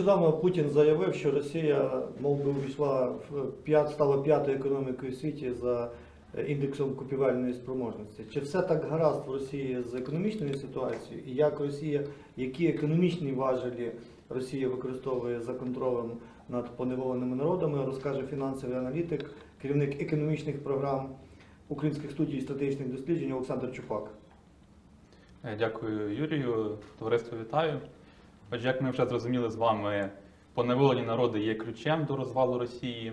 нещодавно Путін заявив, що Росія, мов би, увійшла в стала п'ятою економікою світі за е, індексом купівельної спроможності. Чи все так гаразд в Росії з економічною ситуацією? І як Росія, які економічні важелі Росія використовує за контролем над поневоленими народами, розкаже фінансовий аналітик, керівник економічних програм Українських студій стратегічних досліджень Олександр Чупак. Е, Дякую, Юрію. Товариство вітаю. Отже, як ми вже зрозуміли з вами, поневолені народи є ключем до розвалу Росії.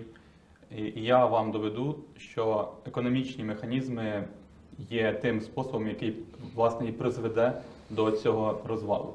І я вам доведу, що економічні механізми є тим способом, який власне і призведе до цього розвалу.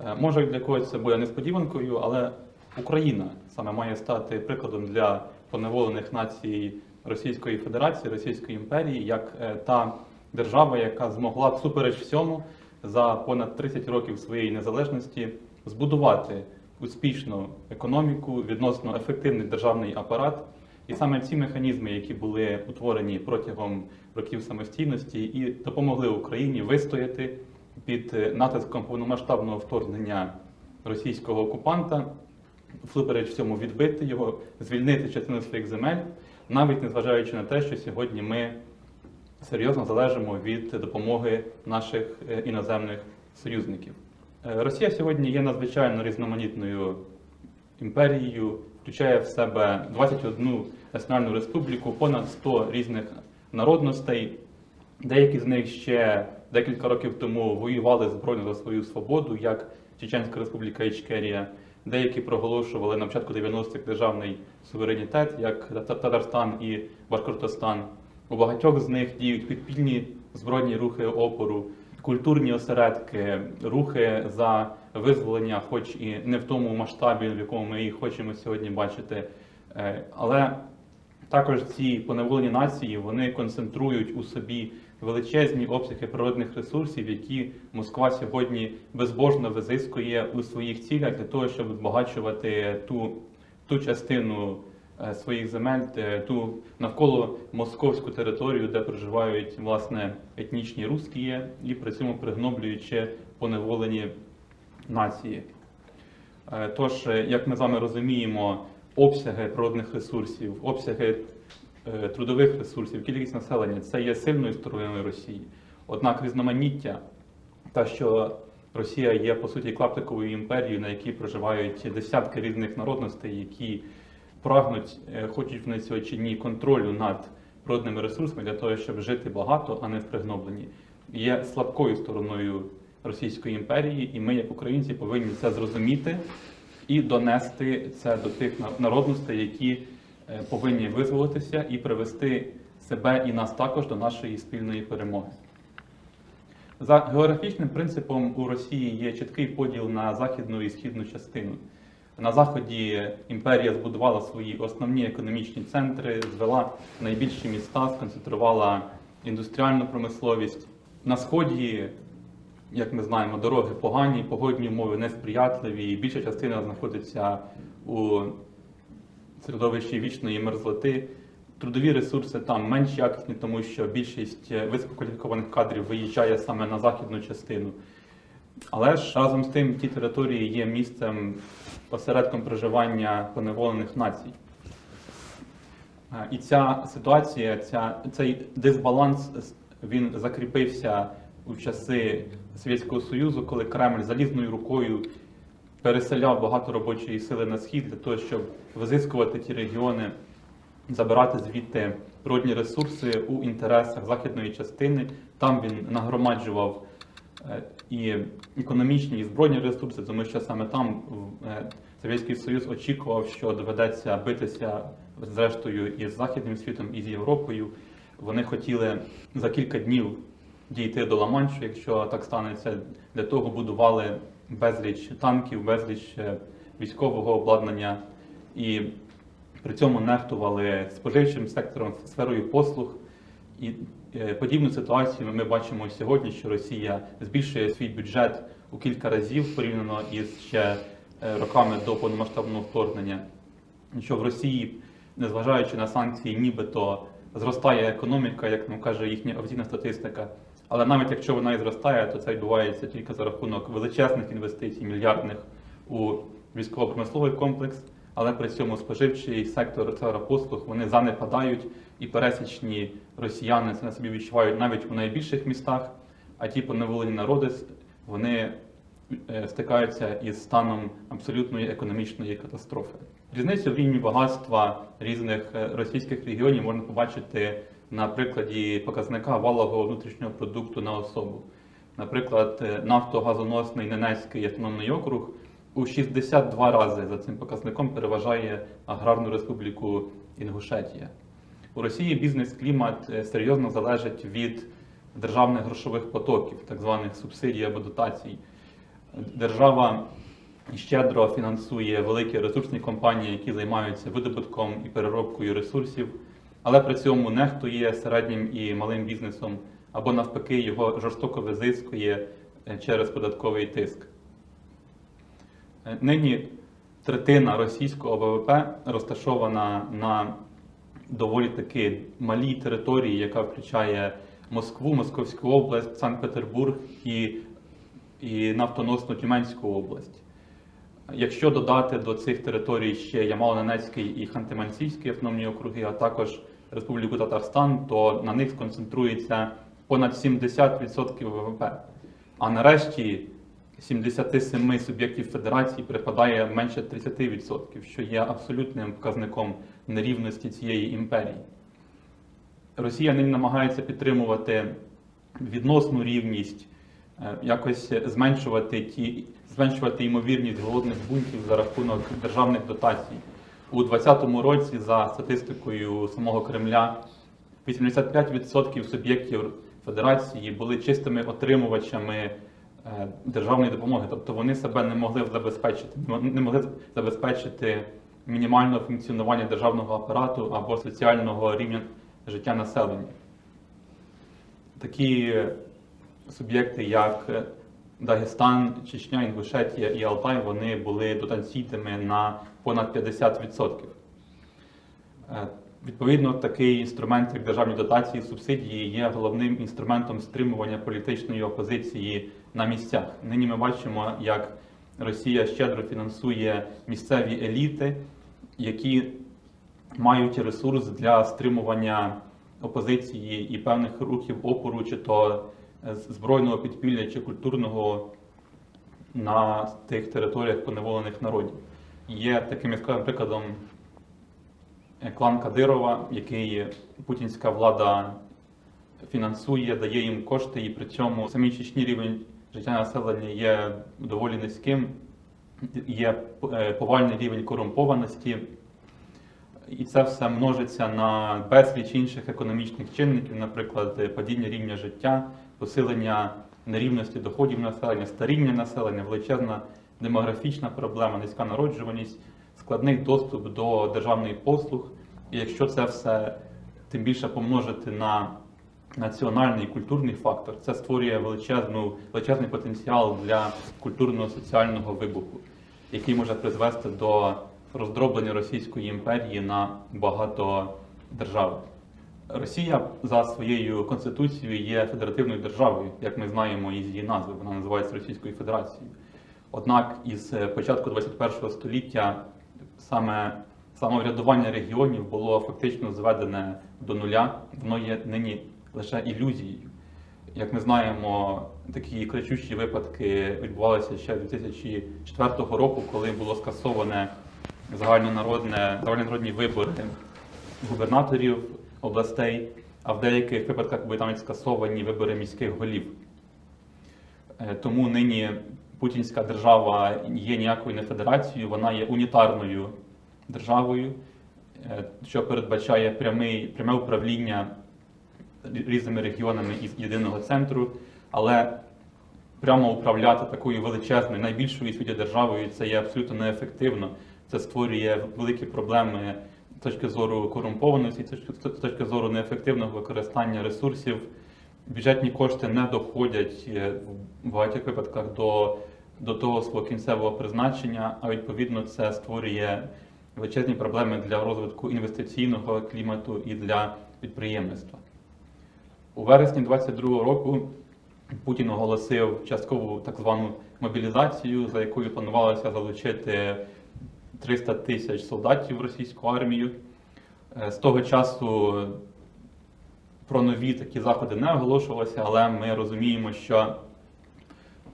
Е, Може для когось це буде несподіванкою, але Україна саме має стати прикладом для поневолених націй Російської Федерації, Російської імперії, як е, та держава, яка змогла всупереч всьому за понад 30 років своєї незалежності збудувати успішну економіку, відносно ефективний державний апарат. І саме ці механізми, які були утворені протягом років самостійності, і допомогли Україні вистояти під е, натиском повномасштабного вторгнення російського окупанта, всупереч всьому відбити його, звільнити частину своїх земель, навіть незважаючи на те, що сьогодні ми серйозно залежимо від допомоги наших е, іноземних союзників. Е, Росія сьогодні є надзвичайно різноманітною імперією, включає в себе 21 національну республіку, понад 100 різних народностей. Деякі з них ще декілька років тому воювали збройно за свою свободу, як Чеченська Республіка Ічкерія. Деякі проголошували на початку 90-х державний суверенітет, як Та- Татарстан і Башкортостан. У багатьох з них діють підпільні збройні рухи опору, культурні осередки, рухи за визволення, хоч і не в тому масштабі, в якому ми їх хочемо сьогодні бачити. Е, Але також ці поневолені нації вони концентрують у собі величезні обсяги природних ресурсів, які Москва сьогодні безбожно визискує у своїх цілях для того, щоб збагачувати ту, ту частину своїх земель, ту навколо московську територію, де проживають власне етнічні русські, і при цьому пригноблюючи поневолені нації. Е, Тож, е, як ми з вами розуміємо, обсяги природних ресурсів, обсяги е, трудових ресурсів, кількість населення це є сильною стороною Росії. Однак різноманіття, та що Росія є по суті клаптиковою імперією, на якій проживають десятки різних народностей, які прагнуть, е, хочуть вони цього чи ні, контролю над природними ресурсами для того, щоб жити багато, а не впригноблені, є слабкою стороною Російської імперії, і ми, як українці, повинні це зрозуміти і донести це до тих народностей, які е, повинні визволитися і привести себе і нас також до нашої спільної перемоги. За географічним принципом у Росії є чіткий поділ на західну і східну частину. На заході імперія збудувала свої основні економічні центри, звела найбільші міста, сконцентрувала індустріальну промисловість. На сході, як ми знаємо, дороги погані, погодні умови несприятливі, більша частина знаходиться у середовищі вічної мерзлоти. Трудові ресурси там менш якісні, тому що більшість висококваліфікованих кадрів виїжджає саме на західну частину. Але ж разом з тим ті території є місцем осередком проживання поневолених націй. І ця ситуація, ця, цей дисбаланс він закріпився у часи Совєтського Союзу, коли Кремль залізною рукою переселяв багато робочої сили на схід для того, щоб визискувати ті регіони, забирати звідти природні ресурси у інтересах західної частини. Там він нагромаджував і економічні, і збройні ресурси, тому що саме там е, Совєтський Союз очікував, що доведеться битися зрештою із Західним світом, і з Європою. Вони хотіли за кілька днів дійти до Ла-Маншу, якщо так станеться. Для того будували безліч танків, безліч е, військового обладнання і при цьому нехтували споживчим сектором, сферою послуг. І е, подібну ситуацію ми бачимо сьогодні, що Росія збільшує свій бюджет у кілька разів порівняно із ще е, роками до повномасштабного вторгнення. Що в Росії, незважаючи на санкції, нібито зростає економіка, як нам каже їхня офіційна статистика. Але навіть якщо вона і зростає, то це відбувається тільки за рахунок величезних інвестицій, мільярдних у військово-промисловий комплекс, але при цьому споживчий сектор послуг вони занепадають, і пересічні росіяни це на собі відчувають навіть у найбільших містах, а ті поневолені народи вони е, стикаються із станом абсолютної економічної катастрофи. Різницю в рівні багатства різних е, російських регіонів можна побачити на прикладі показника валового внутрішнього продукту на особу. Наприклад, е, нафтогазоносний Ненецький автономний округ у 62 рази за цим показником переважає Аграрну республіку Інгушетія. У Росії бізнес-клімат е, серйозно залежить від державних грошових потоків, так званих субсидій або дотацій. Держава щедро фінансує великі ресурсні компанії, які займаються видобутком і переробкою ресурсів, але при цьому нехтує середнім і малим бізнесом або навпаки його жорстоко визискує е, через податковий тиск. Е, Нині третина російського ВВП розташована на доволі таки малій території, яка включає Москву, Московську область, Санкт-Петербург і, і нафтоносну Тюменську область. Якщо додати до цих територій ще Ямало-Ненецький і Ханти-Мансійський автономні округи, а також Республіку Татарстан, то на них сконцентрується понад 70% ВВП. А нарешті 77 суб'єктів федерації припадає менше 30%, що є абсолютним показником нерівності цієї імперії. Росія нині намагається підтримувати відносну рівність, е, якось зменшувати ті, зменшувати ймовірність голодних бунтів за рахунок державних дотацій. У 2020 році, за статистикою самого Кремля, 85% суб'єктів федерації були чистими отримувачами державної допомоги, тобто вони себе не могли забезпечити, не могли забезпечити мінімального функціонування державного апарату або соціального рівня життя населення. Такі суб'єкти, як Дагестан, Чечня, Інгушетія і Алтай, вони були дотаційними на понад 50%. Відповідно, такий інструмент, як державні дотації, субсидії, є головним інструментом стримування політичної опозиції на місцях. Нині ми бачимо, як Росія щедро фінансує місцеві еліти, які мають ресурс для стримування опозиції і певних рухів опору, чи то збройного підпілля, чи культурного на тих територіях поневолених народів. Є таким яскравим прикладом клан Кадирова, який путінська влада фінансує, дає їм кошти, і при цьому в самій Чечні рівень життя населення є доволі низьким, є е, повальний рівень корумпованості. І це все множиться на безліч інших економічних чинників, наприклад, е, падіння рівня життя, посилення нерівності доходів населення, старіння населення, величезна демографічна проблема, низька народжуваність, складний доступ до державних послуг. І якщо це все тим більше помножити на національний і культурний фактор, це створює величезну, величезний потенціал для культурно-соціального вибуху, який може призвести до роздроблення Російської імперії на багато держав. Росія за своєю конституцією є федеративною державою, як ми знаємо із її назви, вона називається Російською Федерацією. Однак із е, початку 21 століття саме самоврядування регіонів було фактично зведене до нуля, воно є нині лише ілюзією. Як ми знаємо, такі кричущі випадки відбувалися ще 2004 року, коли було скасоване загальнонародне, загальнонародні вибори губернаторів областей, а в деяких випадках були навіть скасовані вибори міських голів. Е, Тому нині путінська держава є ніякою не федерацією, вона є унітарною державою, е, що передбачає прямий, пряме управління різними регіонами із єдиного центру, але прямо управляти такою величезною, найбільшою у світі державою це є абсолютно неефективно. Це створює великі проблеми з точки зору корумпованості, з точки- зору неефективного використання ресурсів. Бюджетні кошти не доходять е, в багатьох випадках до, до того свого кінцевого призначення, а відповідно це створює величезні проблеми для розвитку інвестиційного клімату і для підприємництва. У вересні 2022 року Путін оголосив часткову так звану мобілізацію, за якою планувалося залучити 300 тисяч солдатів в російську армію. Е, З того часу про нові такі заходи не оголошувалося, але ми розуміємо, що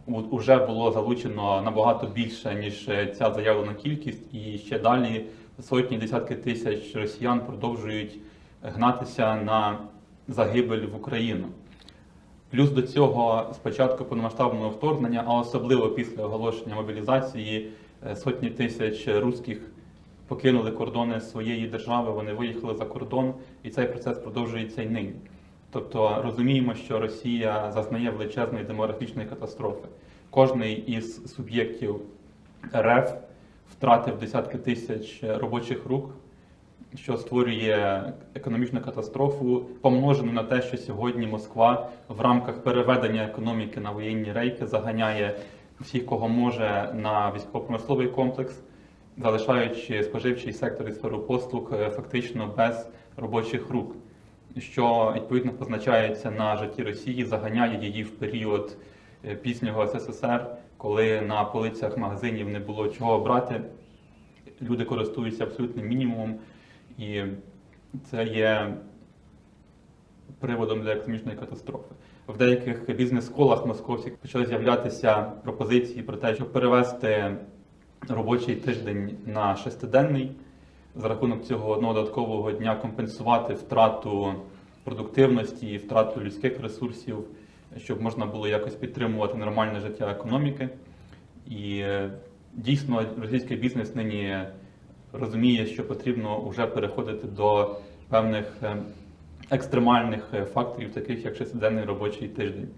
вже було залучено набагато більше, ніж е, ця заявлена кількість, і ще далі сотні, десятки тисяч росіян продовжують гнатися на загибель в Україну. Плюс до цього з початку повномасштабного вторгнення, а особливо після оголошення мобілізації, е, сотні тисяч русських покинули кордони своєї держави, вони виїхали за кордон, і цей процес продовжується й нині. Тобто розуміємо, що Росія зазнає величезної демографічної катастрофи. Кожний із суб'єктів РФ втратив десятки тисяч робочих рук, що створює економічну катастрофу, помножену на те, що сьогодні Москва в рамках переведення економіки на воєнні рейки заганяє всіх, кого може, на військово-промисловий комплекс, залишаючи споживчий сектор і сферу послуг е, фактично без робочих рук, що відповідно позначається на житті Росії, заганяє її в період е, пізнього СССР, коли на полицях магазинів не було чого брати. Люди користуються абсолютним мінімумом, і це є приводом для економічної катастрофи. В деяких бізнес-колах московських почали з'являтися пропозиції про те, щоб перевести робочий тиждень на шестиденний, за рахунок цього одного додаткового дня компенсувати втрату продуктивності і втрату людських ресурсів, щоб можна було якось підтримувати нормальне життя економіки. І е, дійсно російський бізнес нині розуміє, що потрібно вже переходити до певних е, екстремальних е, факторів, таких як шестиденний робочий тиждень.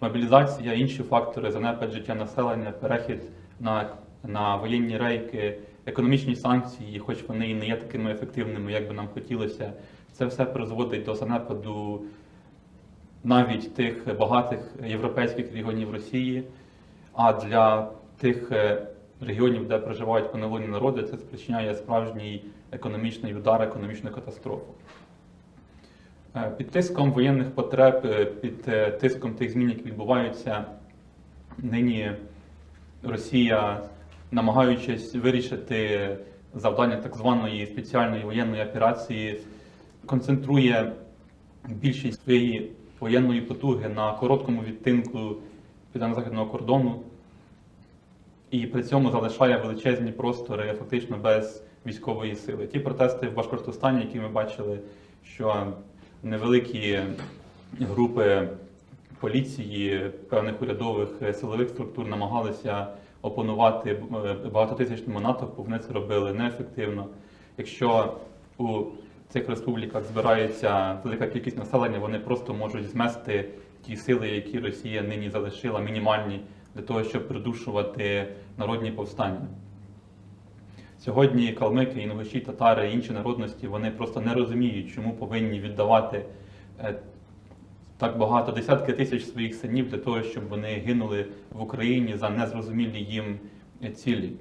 Мобілізація, інші фактори, занепад життя населення, перехід на, на воєнні рейки, економічні санкції, хоч вони і не є такими ефективними, як би нам хотілося, це все призводить до занепаду навіть тих багатих європейських регіонів Росії. А для тих е, регіонів, де проживають поневолені народи, це спричиняє справжній економічний удар, економічну катастрофу. Е, Під тиском воєнних потреб, е, під тиском тих змін, які відбуваються, нині Росія, намагаючись вирішити завдання так званої спеціальної воєнної операції, концентрує більшість своєї воєнної потуги на короткому відтинку південно-західного кордону і при цьому залишає величезні простори фактично без військової сили. Ті протести в Башкортостані, які ми бачили, що невеликі групи поліції, певних урядових силових структур намагалися опанувати е, багатотисячному натовпу, вони це робили неефективно. Якщо у цих республіках збирається велика кількість населення, вони просто можуть змести ті сили, які Росія нині залишила, мінімальні для того, щоб придушувати народні повстання. Сьогодні калмики, інгуші, татари і інші народності вони просто не розуміють, чому повинні віддавати е, так багато десятки тисяч своїх синів для того, щоб вони гинули в Україні за незрозумілі їм цілі.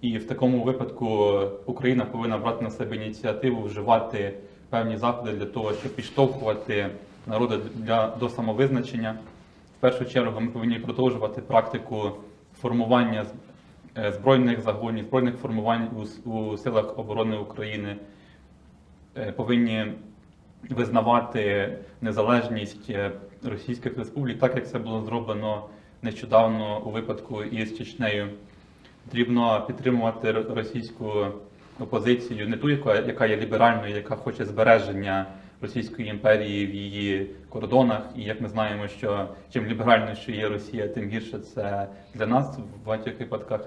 І в такому випадку Україна повинна брати на себе ініціативу вживати певні заходи для того, щоб підштовхувати народи для, до самовизначення. В першу чергу ми повинні продовжувати практику формування е, збройних загонів, збройних формувань у, у силах оборони України. Е, Повинні визнавати незалежність е, російських республік, так як це було зроблено нещодавно у випадку із Чечнею. Потрібно підтримувати російську опозицію, не ту, яка, є ліберальною, яка хоче збереження Російської імперії в її кордонах. І як ми знаємо, що чим ліберальнішою є Росія, тим гірше це для нас в багатьох випадках.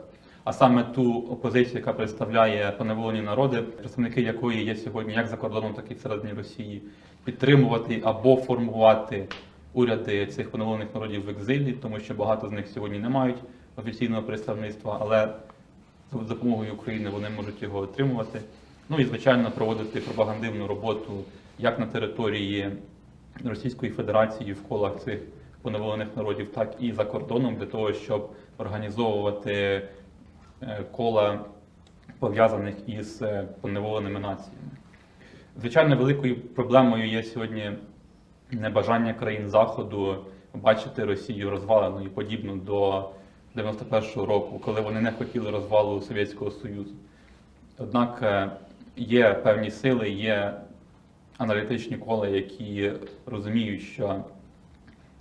А саме ту опозицію, яка представляє поневолені народи, представники якої є сьогодні як за кордоном, так і всередині Росії, підтримувати або формувати уряди цих поневолених народів в екзилі, тому що багато з них сьогодні не мають офіційного представництва, але за допомогою України вони можуть його отримувати. Ну і звичайно проводити пропагандивну роботу як на території Російської Федерації в колах цих поневолених народів, так і за кордоном для того, щоб організовувати е, кола пов'язаних із е, поневоленими націями. Звичайно, великою проблемою є сьогодні небажання країн Заходу бачити Росію розваленою і подібну до 91-го року, коли вони не хотіли розвалу Совєтського Союзу. Однак е, є певні сили, є аналітичні кола, які розуміють, що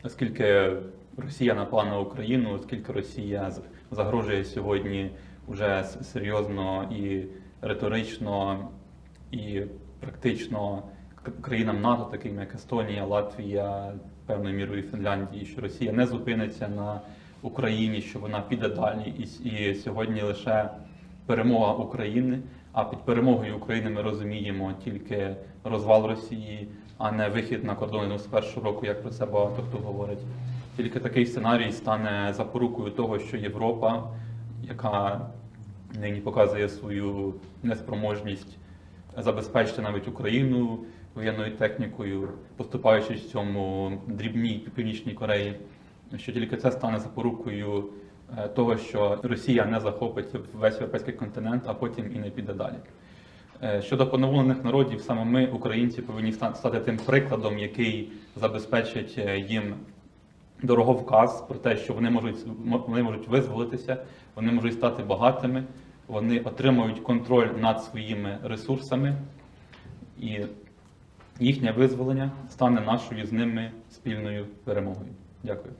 оскільки Росія напала на Україну, оскільки Росія загрожує сьогодні вже серйозно і риторично, і практично країнам НАТО, таким як Естонія, Латвія, певною мірою Фінляндії, що Росія не зупиниться на Україні, що вона піде далі, і, і сьогодні лише перемога України. А під перемогою України ми розуміємо тільки розвал Росії, а не вихід на кордони 91 року, як про це багато хто говорить. Тільки такий сценарій стане запорукою того, що Європа, яка нині показує свою неспроможність забезпечити навіть Україну воєнною технікою, поступаючись в цьому дрібній північній Кореї, що тільки це стане запорукою е, того, що Росія не захопить весь європейський континент, а потім і не піде далі. Е, Щодо поневолених народів, саме ми, українці, повинні стати тим прикладом, який забезпечить е, їм дороговказ про те, що вони можуть вони можуть визволитися, вони можуть стати багатими, вони отримують контроль над своїми ресурсами, і їхнє визволення стане нашою з ними спільною перемогою. Дякую.